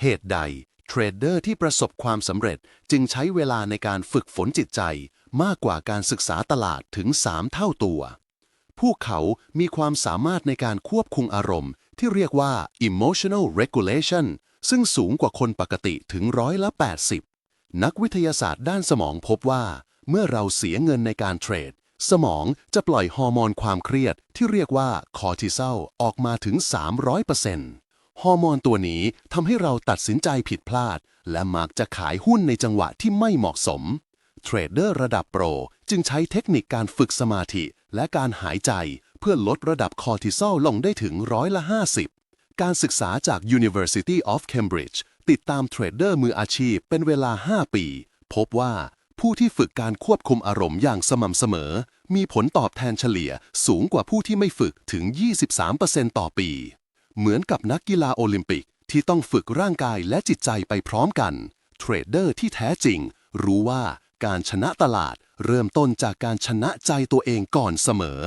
เหตุใดเทรดเดอร์ที่ประสบความสำเร็จจึงใช้เวลาในการฝึกฝนจิตใจมากกว่าการศึกษาตลาดถึง 3 เท่าตัว พวกเขามีความสามารถในการควบคุมอารมณ์ที่เรียกว่า emotional regulation ซึ่งสูงกว่าคนปกติถึงร้อยละ 80 นักวิทยาศาสตร์ด้านสมองพบว่า เมื่อเราเสียเงินในการเทรด สมองจะปล่อยฮอร์โมนความเครียดที่เรียกว่าคอร์ติซอลออกมาถึง 300% ฮอร์โมนตัวนี้ทำให้เราตัดสินใจผิดพลาด และมักจะขายหุ้นในจังหวะที่ไม่เหมาะสม เทรดเดอร์ระดับโปร จึงใช้เทคนิคการฝึกสมาธิและการหายใจ เพื่อลดระดับคอร์ติซอลลงได้ถึงร้อยละ 50 การศึกษาจาก University of Cambridge ติดตามเทรดเดอร์มืออาชีพเป็นเวลา 5 ปี พบว่าผู้ที่ฝึกการควบคุมอารมณ์อย่างสม่ำเสมอ มีผลตอบแทนเฉลี่ยสูงกว่าผู้ที่ไม่ฝึกถึง 23%ต่อปี เหมือนกับนักกีฬาโอลิมปิกที่ต้องฝึกร่างกายและจิตใจไปพร้อมกัน เทรดเดอร์ที่แท้จริง รู้ว่าการชนะตลาดเริ่มต้นจากการชนะใจตัวเองก่อนเสมอ